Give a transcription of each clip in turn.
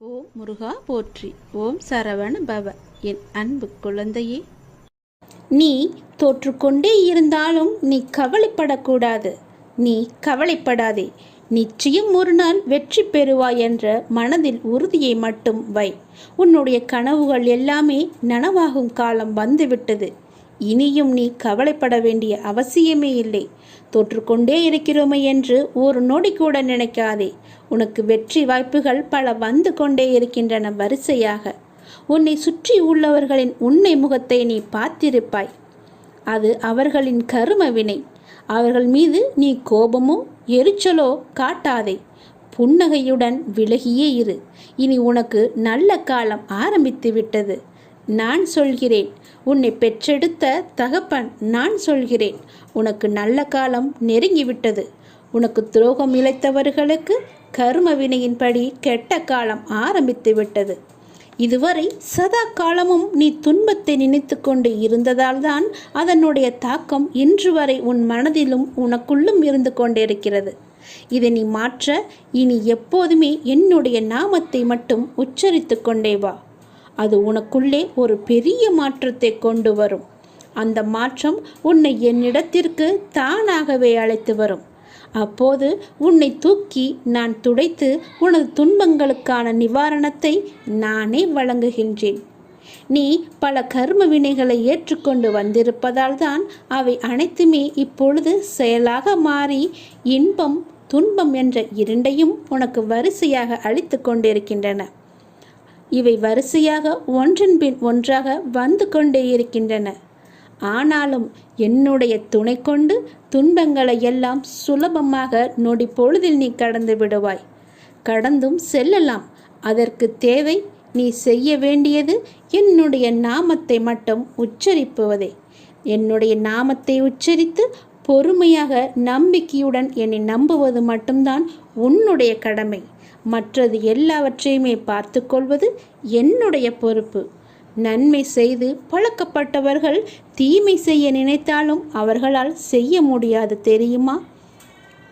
ஓம் முருகா போற்றி. ஓம் சரவண பவ. என் அன்பு குழந்தையே. நீ தோற்றுக்கொண்டே இருந்தாலும் நீ கவலைப்படக்கூடாது. நீ கவலைப்படாதே. நிச்சயம் ஒரு நாள் வெற்றி பெறுவாய் என்ற மனதில் உறுதியை மட்டும் வை. உன்னுடைய கனவுகள் எல்லாமே நனவாகும் காலம் வந்துவிட்டது. இனியும் நீ கவலைப்பட வேண்டிய அவசியமே இல்லை. தோற்றுக்கொண்டே இருக்கிறோமே என்று ஒரு நொடி கூட நினைக்காதே. உனக்கு வெற்றி வாய்ப்புகள் பல வந்து கொண்டே இருக்கின்றன வரிசையாக. உன்னை சுற்றி உள்ளவர்களின் உண்மை முகத்தை நீ பார்த்திருப்பாய். அது அவர்களின் கரும வினை. அவர்கள் மீது நீ கோபமோ எரிச்சலோ காட்டாதே. புன்னகையுடன் விலகியே இரு. இனி உனக்கு நல்ல காலம் ஆரம்பித்து விட்டது நான் சொல்கிறேன். உன்னை பெற்றெடுத்த தகப்பன் நான் சொல்கிறேன். உனக்கு நல்ல காலம் நெருங்கிவிட்டது. உனக்கு துரோகம் இழைத்தவர்களுக்கு கர்ம வினையின்படி கெட்ட காலம் ஆரம்பித்து விட்டது. இதுவரை சதா காலமும் நீ துன்பத்தை நினைத்து கொண்டு இருந்ததால்தான் அதனுடைய தாக்கம் இன்று வரை உன் மனதிலும் உனக்குள்ளும் இருந்து கொண்டிருக்கிறது. இதை நீ மாற்ற இனி எப்போதுமே என்னுடைய நாமத்தை மட்டும் உச்சரித்து கொண்டே வா. அது உனக்குள்ளே ஒரு பெரிய மாற்றத்தை கொண்டு வரும். அந்த மாற்றம் உன்னை என்னிடத்திற்கு தானாகவே அழைத்து வரும். அப்போது உன்னை தூக்கி நான் துடைத்து உனது துன்பங்களுக்கான நிவாரணத்தை நானே வழங்குகின்றேன். நீ பல கர்ம வினைகளை ஏற்றுக்கொண்டு வந்திருப்பதால் தான் அவை அனைத்துமே இப்பொழுது செயலாக மாறி இன்பம் துன்பம் என்ற இரண்டையும் உனக்கு வரிசையாக அளித்து கொண்டிருக்கின்றன. இவை வரிசையாக ஒன்றன் பின் ஒன்றாக வந்து கொண்டே இருக்கின்றன. ஆனாலும் என்னுடைய துணை கொண்டு துன்பங்களை எல்லாம் சுலபமாக நொடி பொழுதில் நீ கடந்து விடுவாய். கடந்தும் செல்லலாம். அதற்கு தேவை நீ செய்ய வேண்டியது என்னுடைய நாமத்தை மட்டும் உச்சரிப்புவதே. என்னுடைய நாமத்தை உச்சரித்து பொறுமையாக நம்பிக்கையுடன் என்னை நம்புவது மட்டும்தான் உன்னுடைய கடமை. மற்றது எல்லாவற்றையுமே பார்த்து கொள்வது என்னுடைய பொறுப்பு. நன்மை செய்து பழக்கப்பட்டவர்கள் தீமை செய்ய நினைத்தாலும் அவர்களால் செய்ய முடியாது தெரியுமா?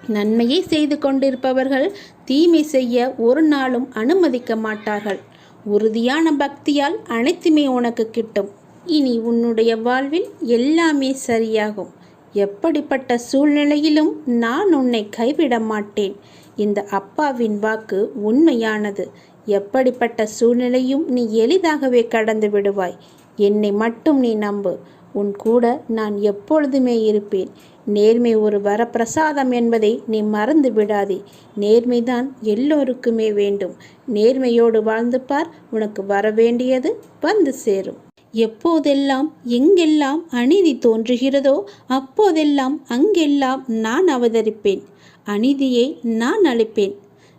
நன்மையை செய்து கொண்டிருப்பவர்கள் தீமை செய்ய ஒரு நாளும் அனுமதிக்க மாட்டார்கள். உறுதியான பக்தியால் அனைத்துமே உனக்கு கிட்டும். இனி உன்னுடைய வாழ்வில் எல்லாமே சரியாகும். எப்படிப்பட்ட சூழ்நிலையிலும் நான் உன்னை கைவிட மாட்டேன். இந்த அப்பாவின் வாக்கு உண்மையானது. எப்படிப்பட்ட சூழ்நிலையும் நீ எளிதாகவே கடந்து விடுவாய். என்னை மட்டும் நீ நம்பு. உன் கூட நான் எப்பொழுதுமே இருப்பேன். நேர்மை ஒரு வரப்பிரசாதம் என்பதை நீ மறந்து விடாதே. நேர்மைதான் எல்லோருக்குமே வேண்டும். நேர்மையோடு வாழ்ந்து பார். உனக்கு வரவேண்டியது வந்து சேரும். எப்போதெல்லாம் எங்கெல்லாம் அநீதி தோன்றுகிறதோ அப்போதெல்லாம் அங்கெல்லாம் நான் அவதரிப்பேன். அநீதியை நான் அளிப்பேன்.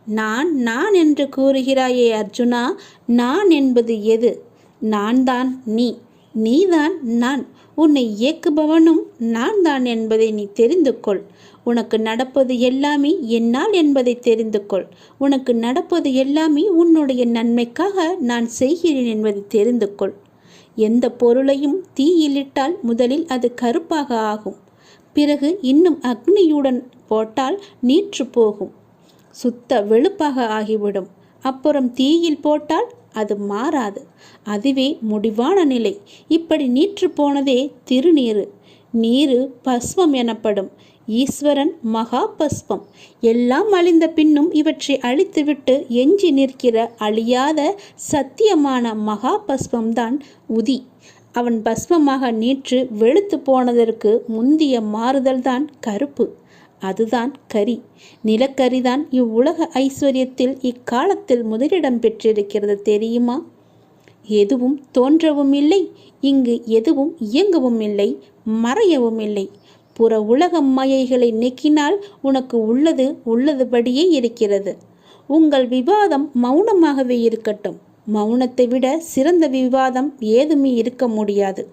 நான் நான் என்று கூறுகிறாயே அர்ஜுனா நான் என்பது எது? நான் தான் நீ. நீதான் நான். உன்னை இயக்குபவனும் நான் தான் என்பதை நீ தெரிந்து கொள். உனக்கு நடப்பது எல்லாமே என்னால் என்பதை தெரிந்து கொள். உனக்கு நடப்பது எல்லாமே உன்னுடைய நன்மைக்காக நான் செய்கிறேன் என்பதை தெரிந்து கொள். எந்த பொருளையும் தீயிலிட்டால் முதலில் அது கருப்பாக ஆகும். பிறகு இன்னும் அக்னியுடன் போட்டால் நீற்று போகும். சுத்த வெளுப்பாக ஆகிவிடும். அப்புறம் தீயில் போட்டால் அது மாறாது. அதுவே முடிவான நிலை. இப்படி நீற்று போனதே திருநீறு. நீரு பஸ்வம் எனப்படும். ஈஸ்வரன் மகா பஸ்பம் எல்லாம் அழிந்த பின்னும் இவற்றை அழித்துவிட்டு எஞ்சி நிற்கிற அழியாத சத்தியமான மகா பஸ்பம்தான் உதி. அவன் பஸ்மமாக நீற்று வெளுத்து போனதற்கு முந்திய மாறுதல்தான் கருப்பு. அதுதான் கரி. நிலக்கரிதான் இவ்வுலக ஐஸ்வர்யத்தில் இக்காலத்தில் முதலிடம் பெற்றிருக்கிறது தெரியுமா? எதுவும் தோன்றவும் இல்லை இங்கு எதுவும் இயங்கவும் இல்லை மறையவும் இல்லை புற உலக மாயைகளை நீக்கினால் உனக்கு உள்ளது உள்ளதுபடியே இருக்கிறது. உங்கள் விவாதம் மௌனமாகவே இருக்கட்டும். மௌனத்தை விட சிறந்த விவாதம் ஏதுமே இருக்க முடியாது.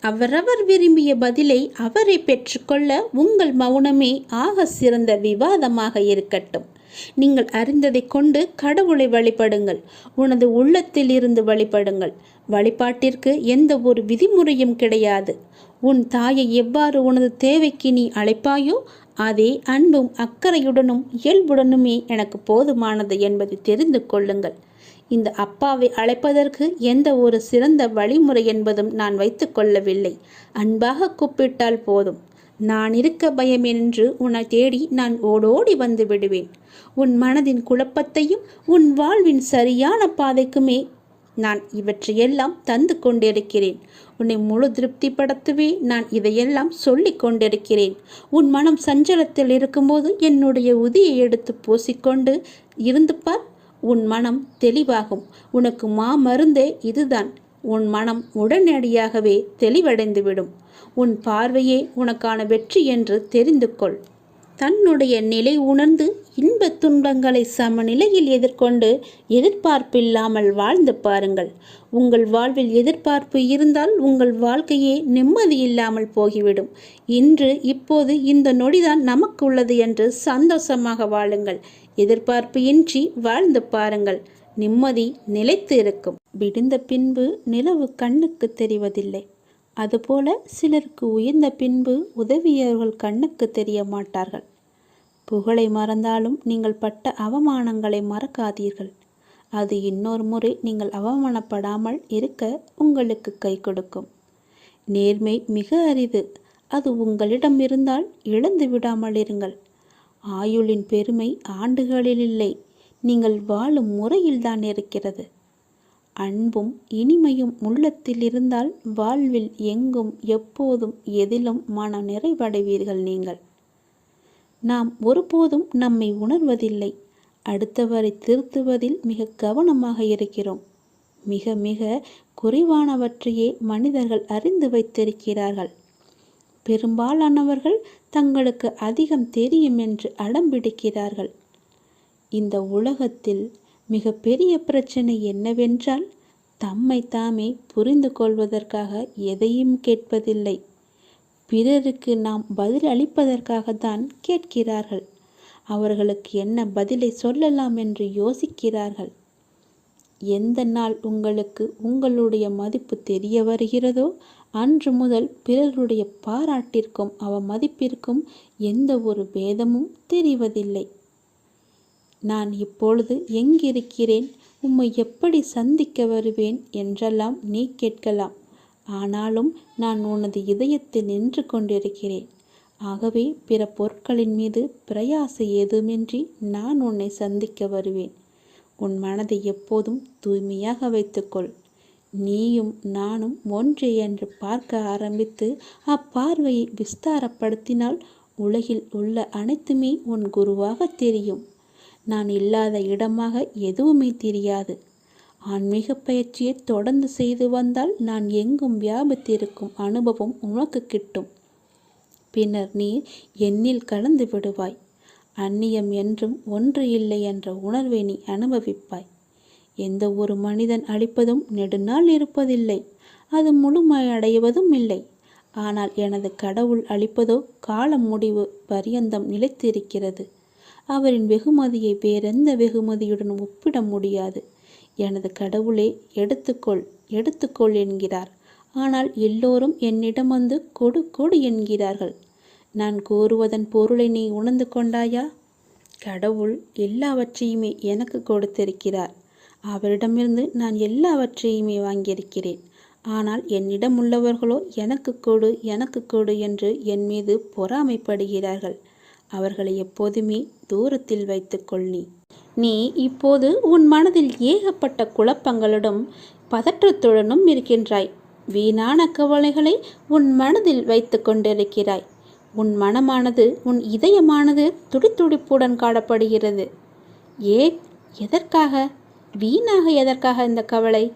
அவரவர் விரும்பிய பதிலை அவரை பெற்றுக்கொள்ள உங்கள் மௌனமே ஆக சிறந்த விவாதமாக இருக்கட்டும். நீங்கள் அறிந்ததை கொண்டு கடவுளை வழிபடுங்கள். உனது உள்ளத்தில் இருந்து வழிபடுங்கள். வழிபாட்டிற்கு எந்த ஒரு விதிமுறையும் கிடையாது. உன் தாயை எவ்வாறு உனது தேவைக்கு நீ அழைப்பாயோ அதே அன்பும் அக்கறையுடனும் இயல்புடனுமே எனக்கு போதுமானது என்பதை தெரிந்து கொள்ளுங்கள். இந்த அப்பாவை அழைப்பதற்கு எந்த ஒரு சிறந்த வழிமுறை என்பதும் நான் வைத்துக்கொள்ளவில்லை அன்பாக கூப்பிட்டால் போதும். நான் இருக்க பயமென்று உன்னை தேடி நான் ஓடோடி வந்து விடுவேன். உன் மனதின் குழப்பத்தையும் உன் வாழ்வின் சரியான பாதைக்குமே நான் இவற்றையெல்லாம் தந்து கொண்டிருக்கிறேன். உன்னை முழு திருப்திப்படுத்தவே நான் இதையெல்லாம் சொல்லிக் கொண்டிருக்கிறேன். உன் மனம் சஞ்சலத்தில் இருக்கும்போது என்னுடைய உதியை எடுத்து பூசிக்கொண்டு இருந்து பார். உன் மனம் தெளிவாகும். உனக்கு மாமருந்தே இதுதான். உன் மனம் உடனடியாகவே தெளிவடைந்துவிடும். உன் பார்வையே உனக்கான வெற்றி என்று தெரிந்து கொள். தன்னுடைய நிலை உணர்ந்து இன்பத் துன்பங்களை சமநிலையில் எதிர்கொண்டு எதிர்பார்ப்பில்லாமல் வாழ்ந்து பாருங்கள். உங்கள் வாழ்வில் எதிர்பார்ப்பு இருந்தால் உங்கள் வாழ்க்கையே நிம்மதி இல்லாமல் போகிவிடும். இன்று இப்போது இந்த நொடிதான் நமக்கு உள்ளது என்று சந்தோஷமாக வாழுங்கள். எதிர்பார்ப்பு இன்றி வாழ்ந்து பாருங்கள். நிம்மதி நிலைத்து இருக்கும் விடுந்த பின்பு நிலவு கண்ணுக்கு தெரிவதில்லை. அதுபோல சிலருக்கு உயர்ந்த பின்பு உதவியவர்கள் கண்ணுக்கு தெரிய மாட்டார்கள் புகழை மறந்தாலும் நீங்கள் பட்ட அவமானங்களை மறக்காதீர்கள். அது இன்னொரு முறை நீங்கள் அவமானப்படாமல் இருக்க உங்களுக்கு கை கொடுக்கும். நேர்மை மிக அரிது. அது உங்களிடம் இருந்தால் இழந்து விடாமல் இருங்கள். ஆயுளின் பெருமை ஆண்டுகளில் இல்லை. நீங்கள் வாழும் முறையில்தான் இருக்கிறது. அன்பும் இனிமையும் உள்ளத்தில் இருந்தால் வாழ்வில் எங்கும் எப்போதும் எதிலும் மன நிறைவடைவீர்கள் நீங்கள். நாம் ஒருபோதும் நம்மை உணர்வதில்லை. அடுத்தவரை திருத்துவதில் மிக கவனமாக இருக்கிறோம். மிக மிக குறைவானவற்றையே மனிதர்கள் அறிந்து வைத்திருக்கிறார்கள். பெரும்பாலானவர்கள் தங்களுக்கு அதிகம் தெரியும் என்று அடம்பிடிக்கிறார்கள் இந்த உலகத்தில் மிக பெரிய பிரச்சனை என்னவென்றால் தம்மை தாமே புரிந்து கொள்வதற்காக எதையும் கேட்பதில்லை. பிறருக்கு நாம் பதில் அளிப்பதற்காகத்தான் கேட்கிறார்கள். அவர்களுக்கு என்ன பதிலை சொல்லலாம் என்று யோசிக்கிறார்கள். எந்த நாள் உங்களுக்கு உங்களுடைய மதிப்பு தெரிய வருகிறதோ அன்று முதல் பிறருடைய பாராட்டிற்கும் அவ மதிப்பிற்கும் எந்த ஒரு பேதமும் தெரிவதில்லை. நான் இப்பொழுது எங்கிருக்கிறேன்? உம்மை எப்படி சந்திக்க வருவேன்? என்றெல்லாம் நீ கேட்கலாம். ஆனாலும் நான் உனது இதயத்தில் நின்று கொண்டிருக்கிறேன். ஆகவே பிற பொருட்களின் மீது பிரயாசை ஏதுமின்றி நான் உன்னை சந்திக்க வருவேன். உன் மனதை எப்போதும் தூய்மையாக வைத்துக்கொள். நீயும் நானும் ஒன்றே என்று பார்க்க ஆரம்பித்து அப்பார்வையை விஸ்தாரப்படுத்தினால் உலகில் உள்ள அனைத்துமே உன் குருவாக தெரியும். நான் இல்லாத இடமாக எதுவுமே தெரியாது. ஆன்மீக பயிற்சியை தொடர்ந்து செய்து வந்தால் நான் எங்கும் வியாபித்திருக்கும் அனுபவம் உனக்கு கிட்டும். பின்னர் நீ என்னில் கலந்து விடுவாய். அந்நியம் என்றும் ஒன்று இல்லை என்ற உணர்வை நீ அனுபவிப்பாய். எந்த ஒரு மனிதன் அழிப்பதும் நெடுநாள் இருப்பதில்லை. அது முழுமையடைவதும் இல்லை. ஆனால் எனது கடவுள் அளிப்பதோ காலம் முடிவு பரியந்தம் நிலைத்திருக்கிறது. அவரின் வெகுமதியை வேறெந்த வெகுமதியுடன் ஒப்பிட முடியாது. எனது கடவுளே எடுத்துக்கொள் எடுத்துக்கொள் என்கிறார். ஆனால் எல்லோரும் என்னிடம் வந்து கொடு கொடு என்கிறார்கள். நான் கூறுவதன் பொருளை நீ உணர்ந்து கொண்டாயா? கடவுள் எல்லாவற்றையுமே எனக்கு கொடுத்திருக்கிறார். அவரிடமிருந்து நான் எல்லாவற்றையுமே வாங்கியிருக்கிறேன். ஆனால் என்னிடம் உள்ளவர்களோ எனக்கு கொடு எனக்கு கொடு என்று என் மீது பொறாமைப்படுகிறார்கள். அவர்களை எப்போதுமே தூரத்தில் வைத்துக்கொள் நீ. நீ இப்போது உன் மனதில் ஏகப்பட்ட குழப்பங்களுடன் பதற்றத்துடனும் இருக்கின்றாய். வீணான கவலைகளை உன் மனதில் வைத்து கொண்டிருக்கிறாய். உன் மனமானது உன் இதயமானது துடித்துடிப்புடன் காணப்படுகிறது. ஏன்? எதற்காக? வீணாக எதற்காக இந்த கவலை?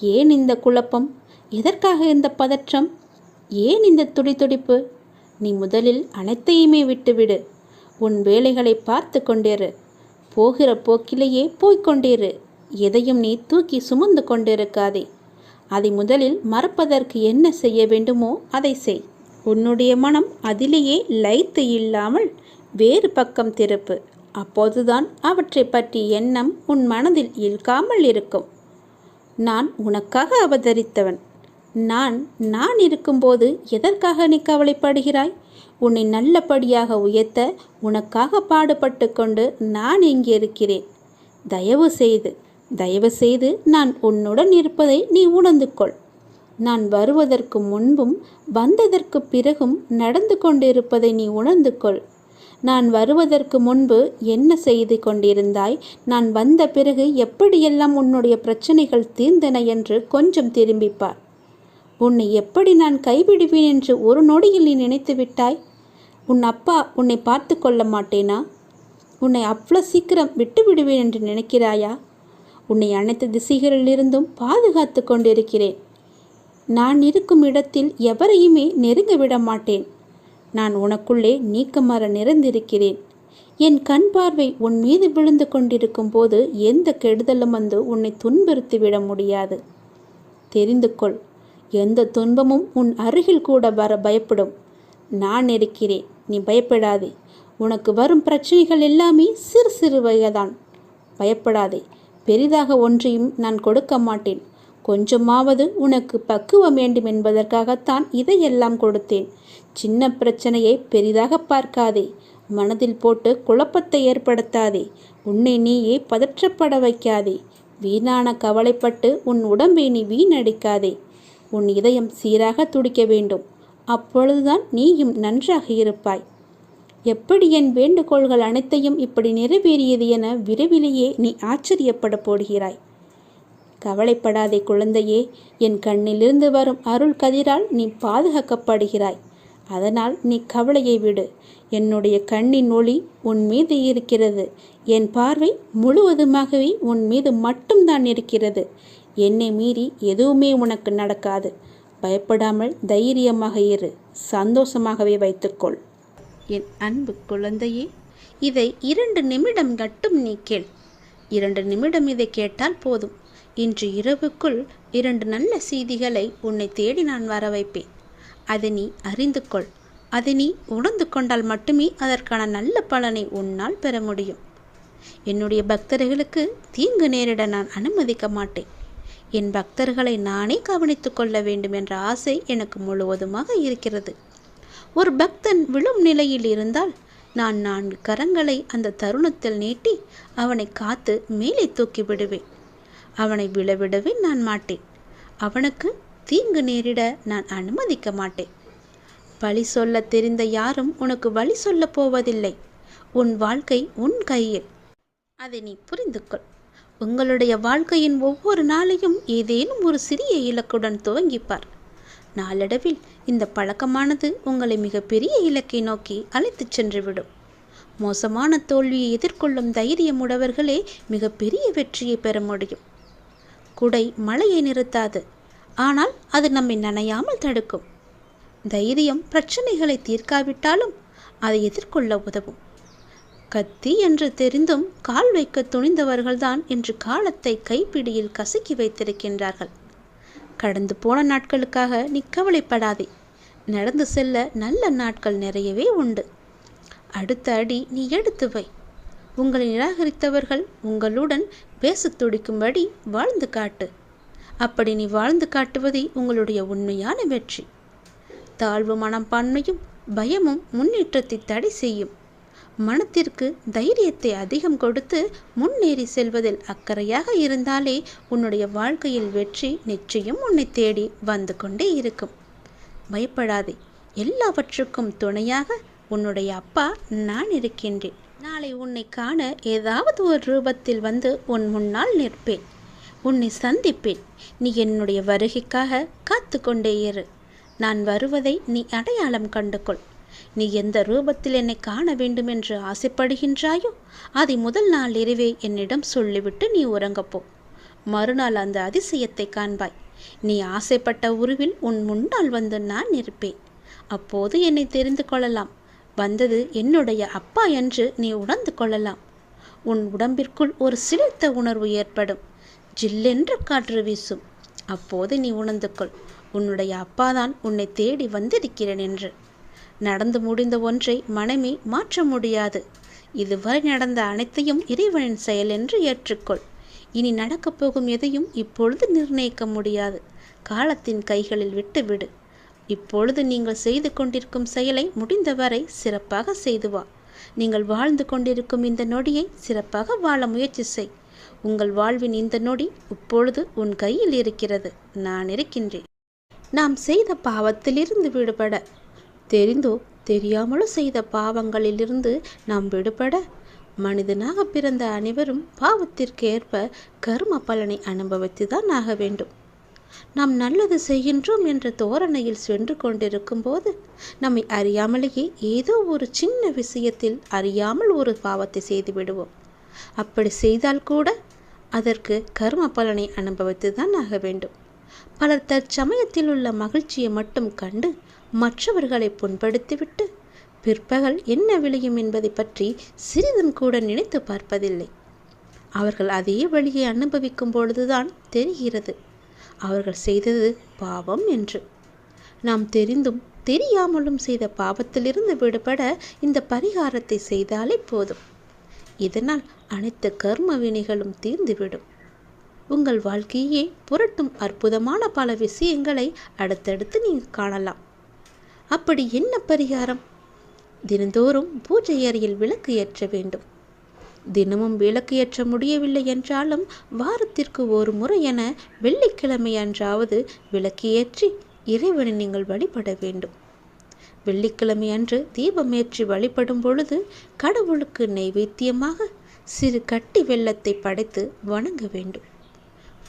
ஏன் இந்த குழப்பம்? எதற்காக இந்த பதற்றம்? ஏன் இந்த துடித்துடிப்பு? நீ முதலில் அனைத்தையுமே விட்டுவிடு. உன் வேலைகளை பார்த்து கொண்டிரு. போகிற போக்கிலேயே போய்கொண்டிரு எதையும் நீ தூக்கி சுமந்து கொண்டிருக்காதே. அதை முதலில் மறப்பதற்கு என்ன செய்ய வேண்டுமோ அதை செய். உன்னுடைய மனம் அதிலேயே லைத்து இல்லாமல் வேறு பக்கம் திருப்பு. அப்போதுதான் அவற்றை பற்றி எண்ணம் உன் மனதில் இழுக்காமல் இருக்கும். நான் உனக்காக அவதரித்தவன். நான் நான் இருக்கும்போது எதற்காக நீ கவலைப்படுகிறாய்? உன்னை நல்லபடியாக உயர்த்த உனக்காக பாடுபட்டு கொண்டு நான் இங்கே இருக்கிறேன். தயவு செய்து தயவு செய்து நான் உன்னுடன் இருப்பதை நீ உணர்ந்து கொள். நான் வருவதற்கு முன்பும் வந்ததற்கு பிறகும் நடந்து கொண்டிருப்பதை நீ உணர்ந்து கொள். நான் வருவதற்கு முன்பு என்ன செய்து கொண்டிருந்தாய்? நான் வந்த பிறகு எப்படியெல்லாம் உன்னுடைய பிரச்சனைகள் தீர்ந்தன என்று கொஞ்சம் திரும்பிப்பார் உன்னை எப்படி நான் கைவிடுவேன் என்று ஒரு நொடியில் நீ நினைத்து விட்டாய்? உன் அப்பா உன்னை பார்த்து கொள்ள மாட்டேனா? உன்னை அவ்வளோ சீக்கிரம் விட்டு விடுவேன் என்று நினைக்கிறாயா? உன்னை அனைத்து திசைகளிலிருந்தும் பாதுகாத்து கொண்டிருக்கிறேன். நான் இருக்கும் இடத்தில் எவரையுமே நெருங்க விட மாட்டேன். நான் உனக்குள்ளே நீக்கமர நிறைந்திருக்கிறேன். என் கண் பார்வை உன் மீது விழுந்து கொண்டிருக்கும் போது எந்த கெடுதலும் வந்து உன்னை துன்புறுத்திவிட முடியாது. தெரிந்து கொள் எந்த துன்பமும் உன் அருகில் கூட வர பயப்படும். நான் இருக்கிறேன். நீ பயப்படாதே. உனக்கு வரும் பிரச்சனைகள் எல்லாமே சிறு சிறு வகைதான். பயப்படாதே. பெரிதாக ஒன்றையும் நான் கொடுக்க மாட்டேன். கொஞ்சமாவது உனக்கு பக்குவம் வேண்டும் என்பதற்காகத்தான் இதையெல்லாம் கொடுத்தேன். சின்ன பிரச்சனையை பெரிதாக பார்க்காதே. மனதில் போட்டு குழப்பத்தை ஏற்படுத்தாதே. உன்னை நீயே பதற்றப்பட வைக்காதே. வீணான கவலைப்பட்டு உன் உடம்பை நீ வீணடிக்காதே. உன் இதயம் சீராக துடிக்க வேண்டும். அப்பொழுதுதான் நீயும் நன்றாக இருப்பாய். எப்படி என் வேண்டுகோள்கள் அனைத்தையும் இப்படி நிறைவேறியது என விரைவிலேயே நீ ஆச்சரியப்பட போடுகிறாய். கவலைப்படாதே குழந்தையே என் கண்ணிலிருந்து வரும் அருள் கதிரால் நீ பாதுகாக்கப்படுகிறாய். அதனால் நீ கவலையை விடு. என்னுடைய கண்ணின் ஒளி உன் மீது இருக்கிறது. என் பார்வை முழுவதுமாகவே உன் மீது மட்டும்தான் இருக்கிறது. என்னை மீறி எதுவுமே உனக்கு நடக்காது. பயப்படாமல் தைரியமாக இரு. சந்தோஷமாகவே வைத்துக்கொள். என் அன்பு குழந்தையே இதை இரண்டு நிமிடம் மட்டும் நீ கேள். இரண்டு நிமிடம் இதை கேட்டால் போதும். இன்று இரவுக்குள் இரண்டு நல்ல செய்திகளை உன்னை தேடி நான் வர வைப்பேன். அதை நீ அறிந்து கொள். அதை நீ உணர்ந்து கொண்டால் மட்டுமே அதற்கான நல்ல பலனை உன்னால் பெற முடியும். என்னுடைய பக்தர்களுக்கு தீங்கு நேரிட நான் அனுமதிக்க மாட்டேன். என் பக்தர்களை நானே கவனித்து கொள்ள வேண்டும் என்ற ஆசை எனக்கு முழுவதுமாக இருக்கிறது. ஒரு பக்தன் விழும் நிலையில் இருந்தால் நான் நான்கு கரங்களை அந்த தருணத்தில் நீட்டி அவனை காத்து மேலே தூக்கி விடுவேன். அவனை விழவிடவே நான் மாட்டேன். அவனுக்கு தீங்கு நேரிட நான் அனுமதிக்க மாட்டேன். பழி சொல்ல தெரிந்த யாரும் உனக்கு வழி சொல்லப் போவதில்லை. உன் வாழ்க்கை உன் கையில். அதை நீ புரிந்து கொள் உங்களுடைய வாழ்க்கையின் ஒவ்வொரு நாளையும் ஏதேனும் ஒரு சிறிய இலக்குடன் துவங்கிப்பார். நாளடைவில் இந்த பழக்கமானது உங்களை மிகப்பெரிய இலக்கை நோக்கி அழைத்துச் சென்றுவிடும். மோசமான தோல்வியை எதிர்கொள்ளும் தைரியம் உடையவர்களே மிகப்பெரிய வெற்றியை பெற முடியும். குடை மழையை நிறுத்தாது ஆனால் அது நம்மை நனையாமல் தடுக்கும். தைரியம் பிரச்சனைகளை தீர்க்காவிட்டாலும் அதை எதிர்கொள்ள உதவும். கத்தி என்று தெரிந்தும் கால் வைக்க துணிந்தவர்கள்தான் இன்று காலத்தை கைப்பிடியில் கசக்கி வைத்திருக்கின்றார்கள். கடந்து போன நாட்களுக்காக நீ கவலைப்படாதே. நடந்து செல்ல நல்ல நாட்கள் நிறையவே உண்டு. அடுத்த அடி நீ எடுத்து வை. உங்களை நிராகரித்தவர்கள் உங்களுடன் பேசத் துடிக்கும்படி வாழ்ந்து காட்டு. அப்படி நீ வாழ்ந்து காட்டுவதே உங்களுடைய உண்மையான வெற்றி. தாழ்வு மனப்பான்மையும் பயமும் முன்னேற்றத்தை தடை செய்யும். மனத்திற்கு தைரியத்தை அதிகம் கொடுத்து முன்னேறி செல்வதில் அக்கறையாக இருந்தாலே உன்னுடைய வாழ்க்கையில் வெற்றி நிச்சயம் உன்னை தேடி வந்து கொண்டே இருக்கும். பயப்படாதே. எல்லாவற்றுக்கும் துணையாக உன்னுடைய அப்பா நான் இருக்கின்றேன். நாளை உன்னை காண ஏதாவது ஒரு ரூபத்தில் வந்து உன் முன்னால் நிற்பேன். உன்னை சந்திப்பேன். நீ என்னுடைய வருகைக்காக காத்து கொண்டே இரு. நான் வருவதை நீ அடையாளம் கண்டுகொள். நீ எந்த ரூபத்தில் என்னை காண வேண்டும் என்று ஆசைப்படுகின்றாயோ அதை முதல் நாள் இரவே என்னிடம் சொல்லிவிட்டு நீ உறங்கப்போ. மறுநாள் அந்த அதிசயத்தை காண்பாய். நீ ஆசைப்பட்ட உருவில் உன் முன்னால் வந்து நான் இருப்பேன். அப்போது என்னை தெரிந்து கொள்ளலாம். வந்தது என்னுடைய அப்பா என்று நீ உணர்ந்து கொள்ளலாம். உன் உடம்பிற்குள் ஒரு சிலிர்த்த உணர்வு ஏற்படும். ஜில்லென்று காற்று வீசும். அப்போது நீ உணர்ந்து கொள். உன்னுடைய அப்பாதான் உன்னை தேடி வந்திருக்கிறேன் என்று. நடந்து முடிந்த ஒன்றை மனமே மாற்ற முடியாது. இதுவரை நடந்த அனைத்தையும் இறைவனின் செயல் என்று ஏற்றுக்கொள். இனி நடக்கப் போகும் எதையும் இப்பொழுது நிர்ணயிக்க முடியாது. காலத்தின் கைகளில் விட்டுவிடு இப்பொழுது நீங்கள் செய்து கொண்டிருக்கும் செயலை முடிந்தவரை சிறப்பாக செய்து வா. நீங்கள் வாழ்ந்து கொண்டிருக்கும் இந்த நொடியை சிறப்பாக வாழ முயற்சி செய். உங்கள் வாழ்வின் இந்த நொடி இப்பொழுது உன் கையில் இருக்கிறது. நான் இருக்கின்றேன். நாம் செய்த பாவத்திலிருந்து விடுபட. தெரிந்தோ தெரியாமலோ செய்த பாவங்களிலிருந்து நாம் விடுபட. மனிதனாக பிறந்த அனைவரும் பாவத்திற்கேற்ப கரும கர்ம பலனை அனுபவித்துதான் ஆக வேண்டும். நாம் நல்லது செய்கின்றோம் என்ற தோரணையில் சென்று கொண்டிருக்கும் போது நம்மை அறியாமலேயே ஏதோ ஒரு சின்ன விஷயத்தில் அறியாமல் ஒரு பாவத்தை செய்து விடுவோம். அப்படி செய்தால் கூட அதற்கு கர்ம பலனை அனுபவித்துதான் ஆக வேண்டும். பலர் தற்சமயத்தில் உள்ள மகிழ்ச்சியை மட்டும் கண்டு மற்றவர்களை புண்படுத்திவிட்டு பிற்பகல் என்ன விளையும் என்பதை பற்றி சிறிதும் கூட நினைத்து பார்ப்பதில்லை. அவர்கள் அதே வழியை அனுபவிக்கும் பொழுதுதான் தெரிகிறது. அவர்கள் செய்தது பாவம் என்று. நாம் தெரிந்தும் தெரியாமலும் செய்த பாவத்திலிருந்து விடுபட இந்த பரிகாரத்தை செய்தாலே போதும். இதனால் அனைத்து கர்ம வினைகளும் தீர்ந்துவிடும். உங்கள் வாழ்க்கையே புரட்டும் அற்புதமான பல விஷயங்களை அடுத்தடுத்து நீங்கள் காணலாம். அப்படி என்ன பரிகாரம்? தினந்தோறும் பூஜை அறையில் விளக்கு ஏற்ற வேண்டும். தினமும் விளக்கு ஏற்ற முடியவில்லை என்றாலும் வாரத்திற்கு ஒரு முறை என வெள்ளிக்கிழமை அன்றாவது விளக்கு ஏற்றி இறைவனை நீங்கள் வழிபட வேண்டும். வெள்ளிக்கிழமை அன்று தீபமேற்றி வழிபடும் பொழுது கடவுளுக்கு நைவேத்தியமாக சிறு கட்டி வெள்ளத்தை படைத்து வணங்க வேண்டும்.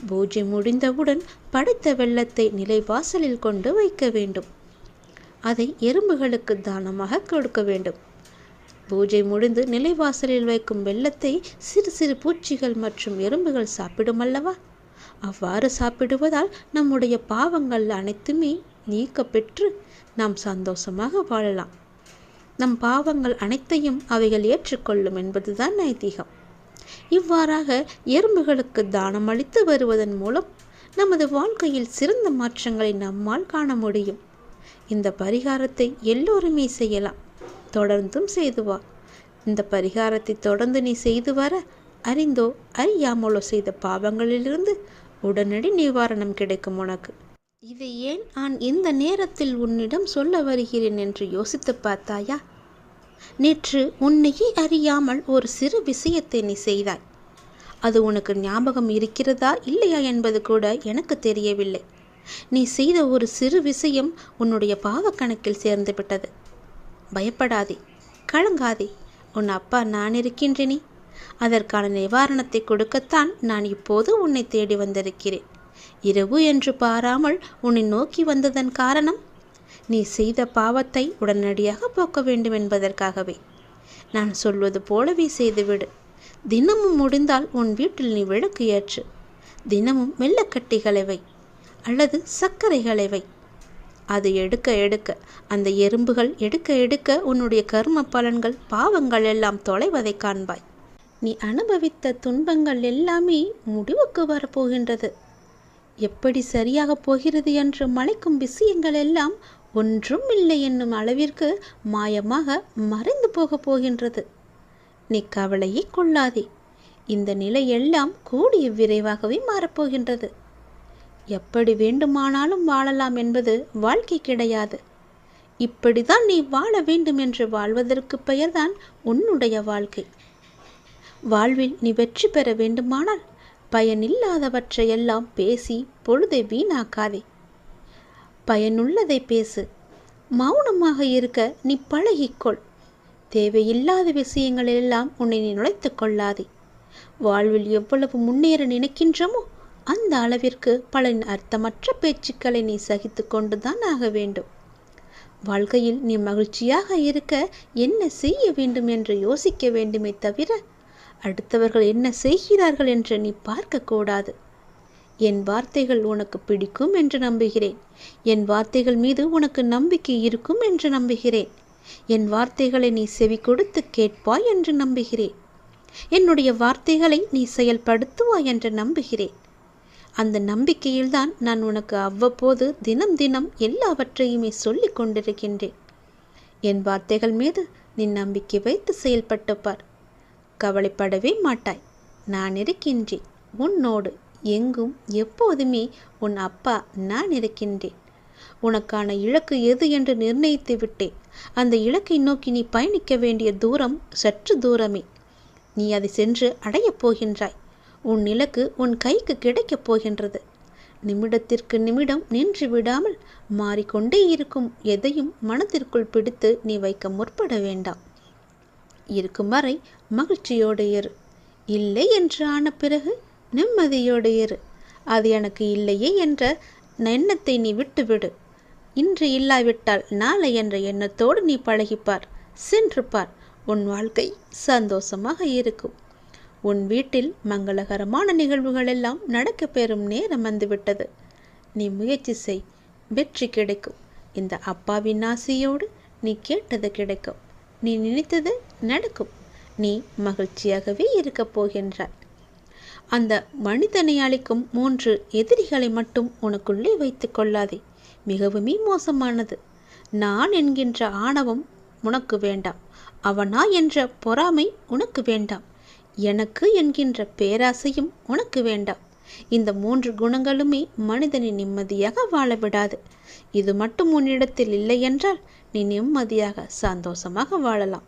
பூஜை முடிந்தவுடன் படைத்த வெள்ளத்தை நிலைவாசலில் கொண்டு வைக்க வேண்டும். அதை எறும்புகளுக்கு தானமாக கொடுக்க வேண்டும். பூஜை முடிந்து நிலைவாசலில் வைக்கும் வெள்ளத்தை சிறு சிறு பூச்சிகள் மற்றும் எறும்புகள் சாப்பிடும் அல்லவா? அவ்வாறு சாப்பிடுவதால் நம்முடைய பாவங்கள் அனைத்துமே நீக்க பெற்று நாம் சந்தோஷமாக வாழலாம். நம் பாவங்கள் அனைத்தையும் அவைகள் ஏற்றுக்கொள்ளும் என்பதுதான் ஐதீகம். இவ்வாறாக எறும்புகளுக்கு தானம் அளித்து வருவதன் மூலம் நமது வாழ்க்கையில் சிறந்த மாற்றங்களை நம்மால் காண முடியும். இந்த பரிகாரத்தை எல்லோருமே செய்யலாம். தொடர்ந்தும் செய்து வா. இந்த பரிகாரத்தை தொடர்ந்து நீ செய்து வர அறிந்தோ அறியாமலோ செய்த பாவங்களிலிருந்து உடனடி நிவாரணம் கிடைக்கும் உனக்கு. இதை ஏன் நான் இந்த நேரத்தில் உன்னிடம் சொல்ல வருகிறேன் என்று யோசித்து பார்த்தாயா? நேற்று உன்னையே அறியாமல் ஒரு சிறு விஷயத்தை நீ செய்தாய். அது உனக்கு ஞாபகம் இருக்கிறதா இல்லையா என்பது கூட எனக்கு தெரியவில்லை. நீ செய்த ஒரு சிறு விஷயம் உன்னுடைய பாவக்கணக்கில் சேர்ந்து விட்டது. பயப்படாதே கலங்காதே. உன் அப்பா நான் இருக்கின்றேனே. அதற்கான நிவாரணத்தை கொடுக்கத்தான் நான் இப்போது உன்னை தேடி வந்திருக்கிறேன். இரவு என்று பாராமல் உன்னை நோக்கி வந்ததன் காரணம் நீ செய்த பாவத்தை உடனடியாக போக்க வேண்டும் என்பதற்காகவே. நான் சொல்வது போலவே செய்துவிடு. தினமும் முடிந்தால் உன் வீட்டில் நீ விளக்கு ஏற்று தினமும் மெல்லக்கட்டிகளை வை அல்லது சர்க்கரைகளை வை. அது எடுக்க எடுக்க அந்த எறும்புகள் எடுக்க எடுக்க உன்னுடைய கர்ம பலன்கள் பாவங்கள் எல்லாம் தொலைவதை காண்பாய். நீ அனுபவித்த துன்பங்கள் எல்லாமே முடிவுக்கு வரப்போகின்றது. எப்படி சரியாக போகிறது என்று மலைக்கும் விஷயங்கள் எல்லாம் ஒன்றும் இல்லை என்னும் அளவிற்கு மாயமாக மறைந்து போகப் போகின்றது. நீ கவலையே கொள்ளாதே. இந்த நிலை எல்லாம் கூடிய விரைவாகவே மாறப்போகின்றது எப்படி வேண்டுமானாலும் வாழலாம் என்பது வாழ்க்கை கிடையாது. இப்படிதான் நீ வாழ வேண்டும் என்று வாழ்வதற்கு பெயர்தான் உன்னுடைய வாழ்க்கை. வாழ்வில் நீ வெற்றி பெற வேண்டுமானால் பயனில்லாதவற்றையெல்லாம் பேசி பொழுதை வீணாக்காதே. பயனுள்ளதை பேசு. மௌனமாக இருக்க நீ பழகிக்கொள். தேவையில்லாத விஷயங்களெல்லாம் உன்னை நீ நுழைத்து கொள்ளாதே. வாழ்வில் எவ்வளவு முன்னேற நினைக்கின்றமோ அந்த அளவிற்கு பல அர்த்தமற்ற பேச்சுக்களை நீ சகித்து கொண்டுதான் ஆக வேண்டும். வாழ்க்கையில் நீ மகிழ்ச்சியாக இருக்க என்ன செய்ய வேண்டும் என்று யோசிக்க வேண்டுமே தவிர அடுத்தவர்கள் என்ன செய்கிறார்கள் என்று நீ பார்க்கக்கூடாது என் வார்த்தைகள் உனக்கு பிடிக்கும் என்று நம்புகிறேன். என் வார்த்தைகள் மீது உனக்கு நம்பிக்கை இருக்கும் என்று நம்புகிறேன். என் வார்த்தைகளை நீ செவி கொடுத்து கேட்பாய் என்று நம்புகிறேன். என்னுடைய வார்த்தைகளை நீ செயல்படுத்துவாய் என்று நம்புகிறேன். அந்த நம்பிக்கையில்தான் நான் உனக்கு அவ்வப்போது தினம் தினம் எல்லாவற்றையுமே சொல்லிக் கொண்டிருக்கின்றேன். என் வார்த்தைகள் மீது நீ நம்பிக்கை வைத்து செயல்பட்டு பார். கவலைப்படவே மாட்டாய். நான் இருக்கின்றேன். உன்னோடு எங்கும் எப்போதுமே உன் அப்பா நான் இருக்கின்றேன். உனக்கான இலக்கு எது என்று நிர்ணயித்து விட்டேன். அந்த இலக்கை நோக்கி நீ பயணிக்க வேண்டிய தூரம் சற்று தூரமே. நீ அதை சென்று அடையப் போகின்றாய். உன் இலக்கு உன் கைக்கு கிடைக்கப் போகின்றது. நிமிடத்திற்கு நிமிடம் நின்று விடாமல் மாறிக்கொண்டே இருக்கும் எதையும் மனதிற்குள் பிடித்து நீ வைக்க முற்பட வேண்டாம். இருக்கும் வரை மகிழ்ச்சியோடு இரு. இல்லை என்று ஆன பிறகு நிம்மதியோடு இரு. அது எனக்கு இல்லையே என்ற எண்ணத்தை நீ விட்டுவிடு. இன்று இல்லாவிட்டால் நாளை என்ற எண்ணத்தோடு நீ பழகிப்பார் சென்று பார் உன் வாழ்க்கை சந்தோஷமாக இருக்கும். உன் வீட்டில் மங்களகரமான நிகழ்வுகள் எல்லாம் நடக்க பெறும் நேரம் வந்துவிட்டது. நீ முயற்சி செய். வெற்றி கிடைக்கும். இந்த அப்பாவின் ஆசையோடு நீ கேட்டது கிடைக்கும். நீ நினைத்தது நடக்கும். நீ மகிழ்ச்சியாகவே இருக்கப் போகின்றாய். அந்த மனிதனை அளிக்கும் மூன்று எதிரிகளை மட்டும் உனக்குள்ளே வைத்துக் கொள்ளாதே. மிகவுமே மோசமானது. நான் என்கின்ற ஆணவம் உனக்கு வேண்டாம். அவனா என்ற பொறாமை உனக்கு வேண்டாம். எனக்கு என்கின்ற பேராசையும் உனக்கு வேண்டாம். இந்த மூன்று குணங்களுமே மனிதனை நிம்மதியாக வாழ விடாது. இது மட்டும் உன்னிடத்தில் இல்லை என்றால் நீ நிம்மதியாக சந்தோஷமாக வாழலாம்.